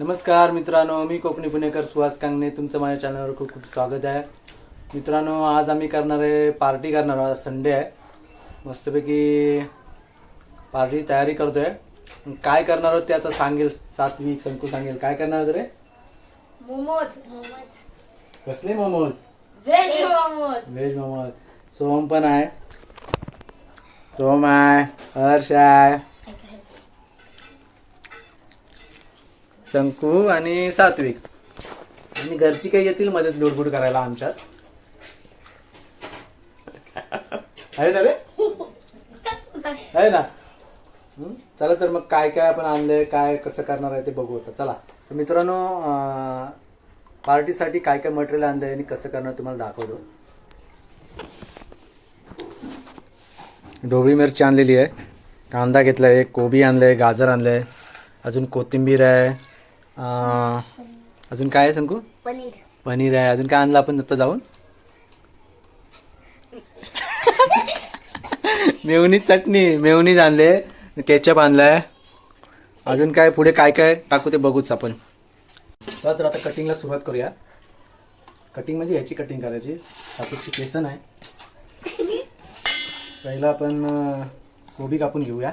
नमस्कार मित्रांनो मी कोकणी पुणेकर सुहास कांगणे. तुमचं माझ्या चॅनलवर खूप खूप स्वागत आहे. मित्रांनो आज आम्ही करणार आहे पार्टी करणार आहोत. संडे आहे. मस्तपैकी पार्टी तयारी करतोय. काय करणार आहोत ते आता सांगेल. सात्विक संकू सांगेल. काय करणार आहोत रे? मोमोज. कसले momos? Veg momos. Veg momos. Soham पण आहे. सोहम आहे. हर्ष आहे. शंकू आणि सात्विक. आणि घरची काही येतील मदत लुडबुड करायला आमच्यात. आहे ना रे? आहे ना? हं? चला तर मग काय काय आपण आणलंय काय कसं करणार आहे ते बघू आता. चला. तर मित्रांनो अं, पार्टीसाठी काय काय मटेरियल आणलंय आणि कसं करणार तुम्हाला दाखवतो. ढोबळी मिरची आणलेली आहे. कांदा घेतला आहे कोबी आणलं आहे गाजर आणलं आहे अजून कोथिंबीर आहे. अजून काय आहे संकू? पनीर. पनीर आहे. अजून काय आणलं आपण आता जाऊन? मेवणी चटणी मेवणीच आणले. केचप आणलाय. अजून काय? पुढे काय काय टाकू ते बघूच आपण. चला तर आता कटिंगला सुरुवात करूया. कटिंग म्हणजे ह्याची कटिंग करायची. सातूची केसन आहे. पहिला आपण कोबी कापून घेऊया.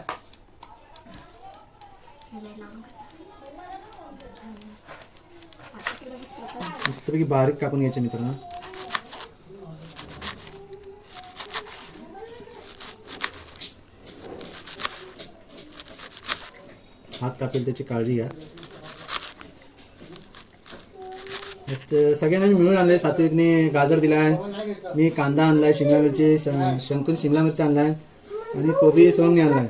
मस्तपैकी बारीक कापून घ्यायचे मित्रांनो. हात कापेल त्याची काळजी घ्या. सगळ्यांना मी मिळून आणले सात्विकने गाजर दिलाय. मी कांदा आणलाय शिमला मिरची शंकून शिमला मिरची आणलाय. आणि कोबी सोंगणी आणलाय.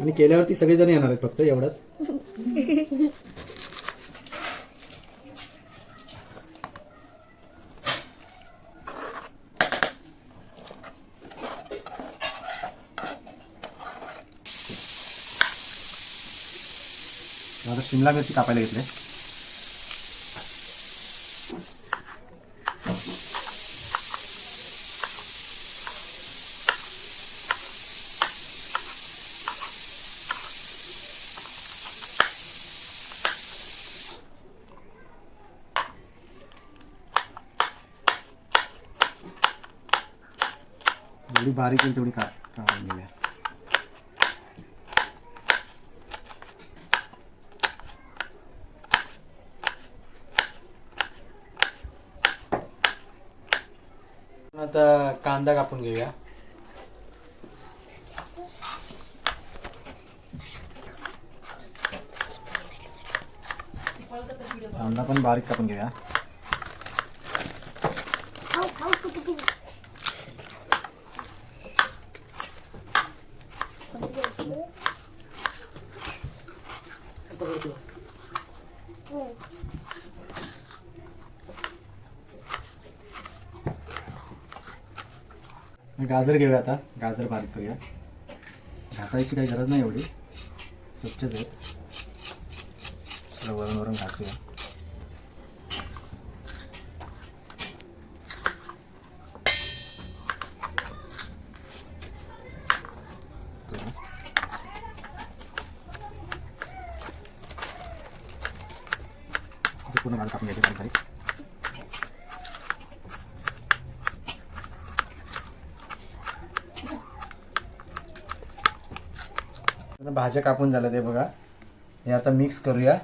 आणि केल्यावरती सगळेजण येणार आहेत फक्त एवढंच आता शिमला मिरची कापायला घेतले. जेवढी बारीक येईल तेवढी काय काढून घेऊया आता कांदा कापून घेऊया कांदा पण बारीक कापून घेऊया गाजर घेऊया आता. गाजर बारीक करूया. घासायची काही गरज नाही एवढी. स्वच्छच आहेत वरून वरून घासूया. पूर्ण गाजर कापून घ्यायचे बारीक भाज्या कापून झाल्या ते बघा. हे आता मिक्स करूया.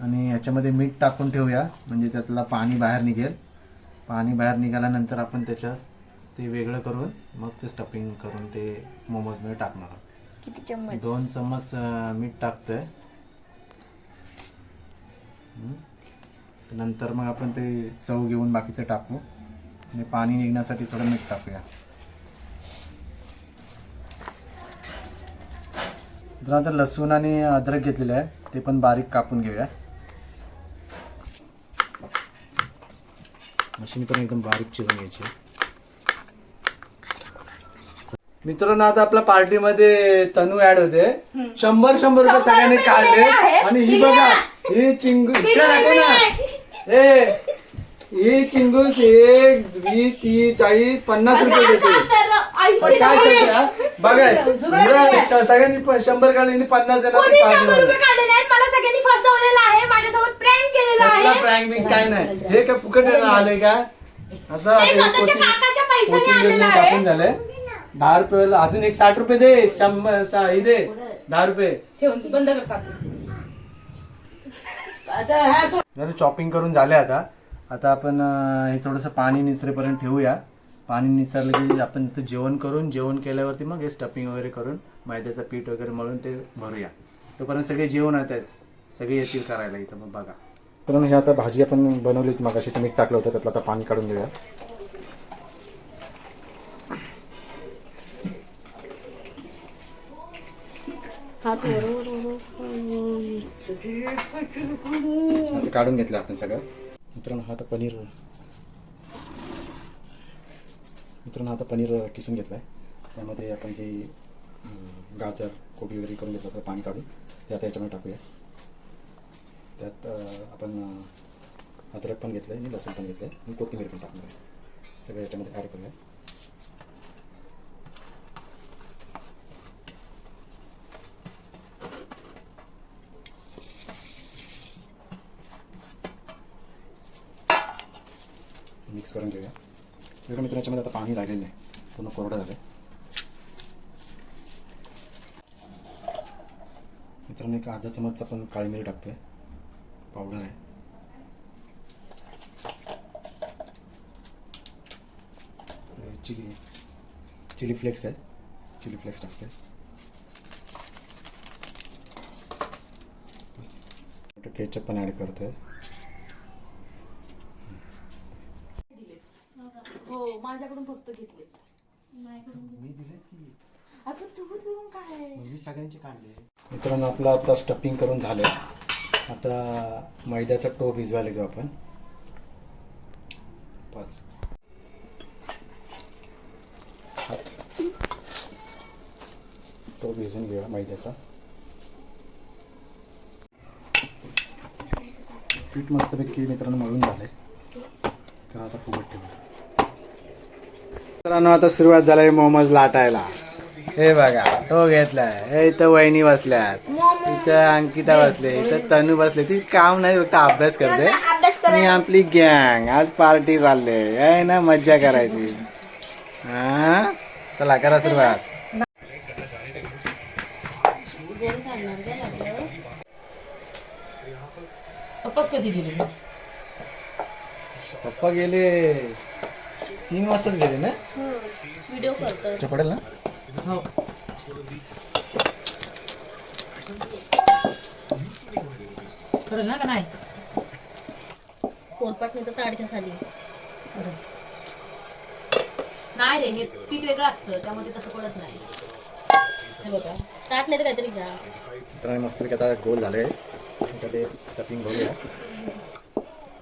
आणि याच्यामध्ये मीठ टाकून ठेवूया. म्हणजे त्यातलं पाणी बाहेर निघेल. पाणी बाहेर निघाल्यानंतर आपण त्याच्यात ते वेगळं करून मग ते स्टफिंग करून ते मोमोजमध्ये टाकणार आहोत. किती चम्मच? दोन चम्मच मीठ टाकतोय. नंतर मग आपण ते चव घेऊन बाकीचं टाकू. आणि पाणी निघण्यासाठी थोडं मीठ टाकूया. तर आता लसूण आणि अद्रक घेतलेलं आहे. ते पण बारीक कापून घेऊया. अशी मित्रांनो एकदम बारीक चिरून घ्यायची मित्रांनो आता आपल्या पार्टीमध्ये तनू ऍड होते. शंभर शंभर रुपये सगळ्यांनी काढले. आणि ही बघा ही चिंगू इकडे दाखव ना. ए ही चिंगूस एक वीस तीस चाळीस पन्नास रुपये देते. काय करते, बघा सगळ्यांनी पण शंभर काढले पन्नास कोणी शंभर रुपये काढले नाहीत? मला सगळ्यांनी फसवलेलं आहे. माझ्यासोबत प्रँक केलेला कसला आहे. प्रँक काय नाही. हे काय फुकट आलंय का? असं ते स्वतःच्या कोथिं- काकाच्या पैशाने कोथिंबीर आलेलं बिन आहे. टाकून झालंय. दहा रुपये अजून एक साठ रुपये दे. शंभर सा- हे दे. दहा रुपये. ठेवून ती बंद कर आता हा. जर चॉपिंग करून झाले आता. आता आपण अं, हे थोडंसं पाणी निचरेपर्यंत ठेवूया. पाणी निचरलं की आपण इथं जेवण करून जेवण केल्यावरती मग हे स्टफिंग वगैरे करून मैद्याचं पीठ वगैरे मळून ते भरूया. तोपर्यंत सगळे जेवण येत आहेत. सगळे येतील करायला इथं मग बघा. तर हे आता भाजी आपण बनवली होती मग मीठ टाकलं होतं त्यातलं आता पाणी काढून घेऊया. असं काढून घेतलं आपण सगळं. मित्रांनो हा आता पनीर मित्रांनो आता पनीर किसून घेतलं आहे त्यामध्ये आपण जे गाजर कोबी वगैरे करून घेतलं तर पाणी काढून. ते आता याच्यामध्ये टाकूया. त्यात आपण अद्रक पण घेतलं आहे आणि लसूण पण घेतलं आहे आणि कोथिंबीर पण टाकून आहे. सगळं याच्यामध्ये ॲड करूया मिक्स करून घेऊया वेगळं मित्र याच्यामध्ये आता पाणी राहिलेलं नाही पूर्ण कोरडं झालं मित्रांनो एक अर्धा चमच आपण काळी मिरी टाकतोय. पावडर आहे. चिली चिली फ्लेक्स आहे. चिली फ्लेक्स टाकते बस. केचप पण ॲड करतोय. आहे माझ्याकडून फक्त घेतले. मी दिले की? आता तू देऊन काय? मी सगळ्यांचे काढले. मित्रांनो आपलं आता स्टफिंग करून झालं आता मैद्याचा टो भिजवायला घेऊ आपण. पाच तो भिजून घेऊया मैद्याचा. पीठ मस्तपैकी मित्रांनो मळून झालंय. तर आता फुगत ठेवू मित्रांनो आता सुरुवात झाली मोमोज लाटायला. हे बघा तो घेतलाय. हे इथं वहिनी बसल्यात. इथं अंकिता बसले इथं तनू बसले. ती काम नाही फक्त अभ्यास करते. आणि आपली गँग. आज पार्टी चालले आहे. ना मज्जा करायची. हा? चला करा सुरुवात. पप्पा गेले. तीन वाजताच गेले ना? व्हिडिओ करतो ना? हो. खरं ना का नाही? कोलपाट नाही तर ताडक्या खाली नाही रे हे पीठ वेगळं असतं त्यामध्ये तसं पडत नाही. हे बघा. ताट नाही तर काहीतरी घ्या. तर मस्तपैकी आता गोल झाले त्याच्यात ते स्टफिंग भरूया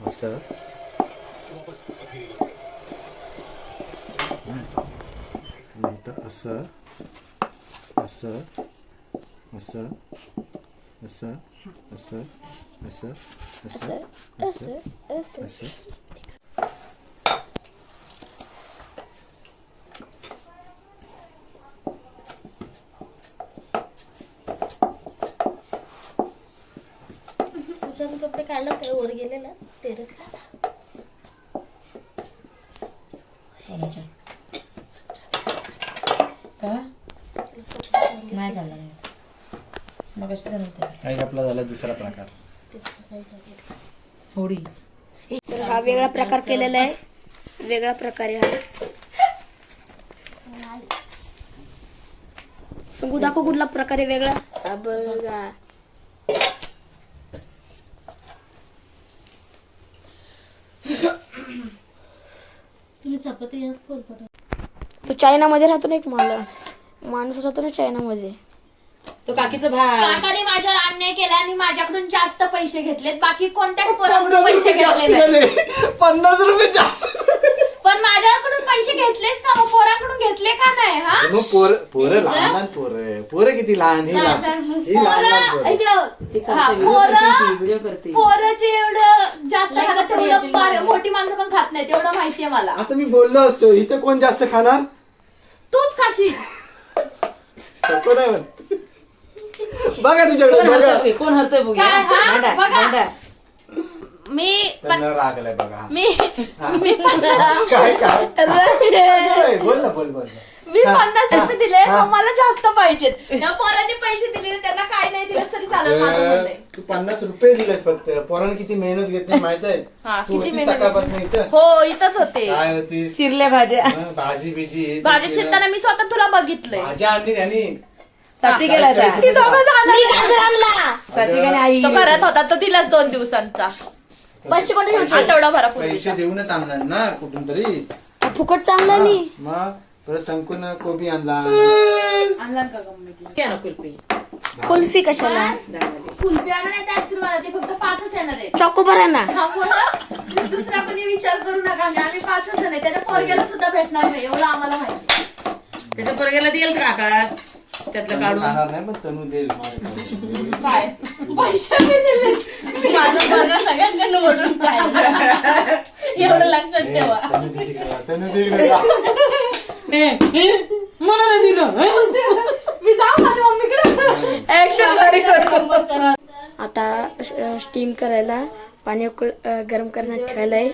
असं आणि इथं असं असं असं असं असं असं असं असं असं. तुझ्या मी कपडे काढला काय वर गेलेला टेरेसला का? नाही काढला नाही मग कशी आपला झाला दुसरा प्रकार. थोडी तर हा वेगळा प्रकार केलेला आहे. वेगळा प्रकारे हा. सांगू दाखव कुठला प्रकारे वेगळा. हा बघा. तुम्ही चपाती तो चायनामध्ये राहतो ना एक माणूस. माणूस राहतो ना चायनामध्ये. तो काकीचं भाग काकाने माझ्यावर अन्याय केला आणि माझ्याकडून जास्त पैसे घेतलेत. बाकी कोणत्याच पोराकडून पैसे घेतले नाही. पन्नास रुपये जास्त. पण माझ्याकडून पैसे घेतलेच का मग पोराकडून घेतले का नाही? हा? मग पोर पोरं लहान लहान पोरं पोरं किती लहान? ही लहान. ही लहान लहान पोरं पोरं. इकडं. हा पोरं व्हिडिओ करते पोरं एवढं जास्त खातात तेवढं मोठी माणसं पण खात नाही तेवढं माहितीये मला. आता मी बोललो असतो इथं कोण जास्त खाणार? तूच खाशील. तसं नाही म्हणत. बघा तुझ्याकडे बघा. कोण हरतोय बघ काय? हा? बघा. मी पण त्यांना रागलाय बघा. हा. मी मी काय काय? बोल ना बोल बोल. मी पन्नास रुपये दिले मला जास्त पाहिजेत. या पोरांनी पैसे दिले त्यांना काय नाही दिलं तरी चालेल माझं म्हणणं आहे. तू पन्नास रुपये दिलेस फक्त. पोराने किती मेहनत घेतली माहीत आहे? हा, तू किती होती मेहनत सकाळपासून इथं? हो इथंच होते. काय होती चिरल्या भाज्या. भाजी बिजी हे ते भाजी केलं. चिरताना मी स्वतः तुला बघितलंय. भाज्या आणली त्यांनी. साठी गेला होता. ती दोघं झालं. साठी गेला आई. तो घरात होता तो दिलाच दोन दिवसांचा. पैसे कोणते ठेवते आठवडाभरापूर्वी पैसे देऊनच आणणार ना कुठून तरी. फुकट चांगला नाही. मग? परत संकुन कोबी आणला. कुल्फी. कुल्फी कशाला? कुल्फी आणून येते आईस्क्रीम मला ते फक्त पाचच येणार आहे चॉकोबार आहे ना? हा बोला. दुसरा कोणी विचार करू नका म्हणजे आम्ही पाचच जण आहे त्याच्या पोरग्याला सुद्धा भेटणार नाही एवढं आम्हाला माहिती त्याच्या पोरग्याला देईल का आकाश? त्यातलं काढून. खाणार नाही पण तनू देईल. काय? पैसे मी दिले. माझं काय एवढं लक्षात ठेवा. तनू मला नाही दिलं मी जाऊ माझ्या मम्मीकडे. ऍक्शन करतो आता स्टीम करायला पाणी गरम करण्यात ठेवायला आहे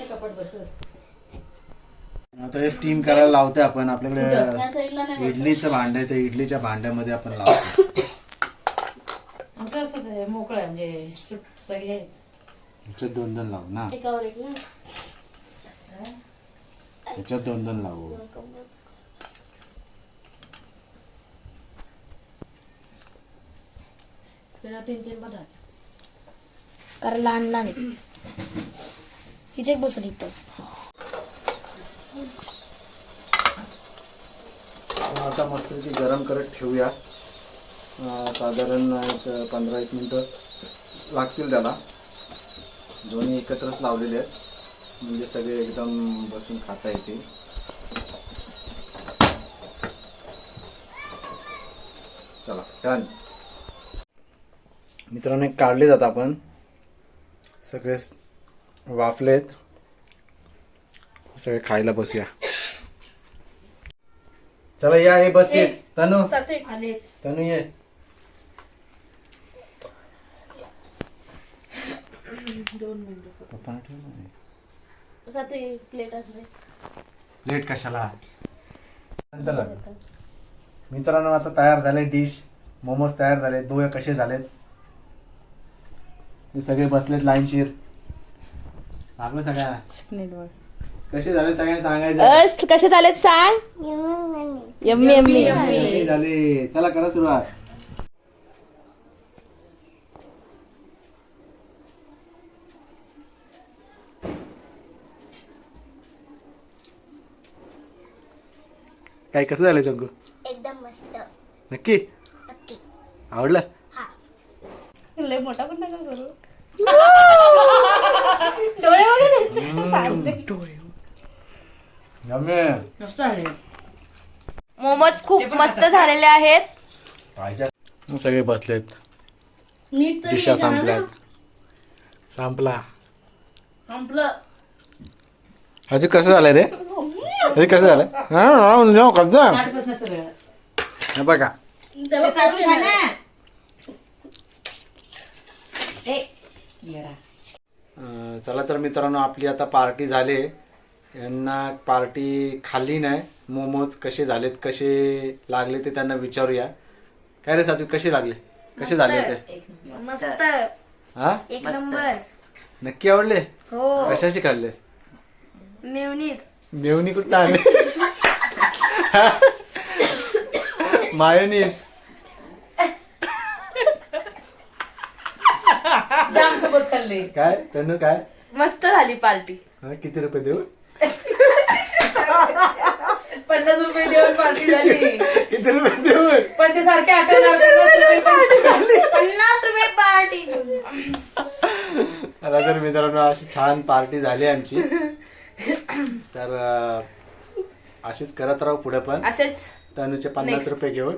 आता हे स्टीम करायला लावते आपण. आपल्याकडे इडलीचं भांड आहे त्या इडलीच्या भांड्यामध्ये आपण लावतो आमचं असंच आहे मोकळं आहे म्हणजे सुट सगळे आहेत. ह्याच्यात दोन दोन लावू ना. ह्याच्यात दोन दोन लावू. त्याला तीन तीन बटाटे कारण लहान लहान आहे इथे एक बसल इथं आता मस्तपैकी गरम करत ठेवूया. अं, साधारण एक पंधरा एक मिनटं लागतील त्याला. दोन्ही एकत्रच लावलेले आहेत. म्हणजे सगळे एकदम बसून खाता येतील. चला डन मित्रांनो एक काढले जात आपण. सगळे वाफलेत. सगळे खायला बसूया. चला या हे बस ये. तनु. तनु ये. प्लेट कशाला? नंतर. मित्रांनो आता तयार झाले डिश मोमोज तयार झाले. दोया कसे झालेत? हे सगळे बसलेत लाईनशीर लागलं सगळ्या कसे झाले सगळ्यांनी सांगायचं? कसे झालेत सांग? Yummy yummy. Yummy झाले. चला करा सुरुवात. काय कसं झालं चंकू एकदम मस्त. नक्की? नक्की. आवडलं? लय मोठा पण डोळे वगैरे सांगते. Yummy. मस्त आहे मोमोज खूप मस्त झालेले आहेत. पाहिजे. सगळे बसलेत. नीट तरी दिशा संपल्यात संपला. संपलं. अजून कसं झालंय रे? अरे कसं झालं हा, हा, जाऊ का, जा. आठपासून सगळं हे बघा. त्याला चालू खा ना ए येडा अं, चला तर मित्रांनो आपली आता पार्टी झाली. यांना पार्टी खाल्ली नाही. मोमोज कसे झालेत कसे लागले ते त्यांना विचारूया. काय रे सातू कसे लागले? कसे झाले ते? मस्त. हा? एक नंबर. नक्की आवडले? हो. कशाशी खाल्लेस? मेवणीच. मेवणी कुठं आले मायोनीज. सोबत खाल्ले. काय? तनु काय? मस्त झाली पार्टी. हा, किती रुपये देऊ? पन्नास रुपये देऊन पार्टी झाली. किती रुपये देऊ? पण ते सारखे पन्नास रुपये पार्टी चला तर मित्रांनो अशी छान पार्टी झाली आमची. तर अं, अशीच करत राहू पुढे पण. असेच. तनुचे पन्नास रुपये घेऊन.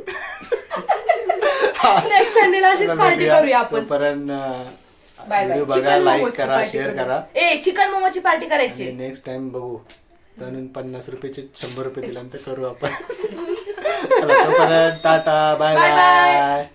नेक्स्ट संडेला अशीच पार्टी करूया आपण. तोपर्यंत Bye bye. व्हिडिओ बघा लाईक करा शेअर. करा ए चिकन मोमोची पार्टी करायची नेक्स्ट टाइम बघू तनून पन्नास रुपयाचे शंभर रुपये दिल्यानंतर करू आपण चला तोपर्यंत tata bye Bye bye. Bye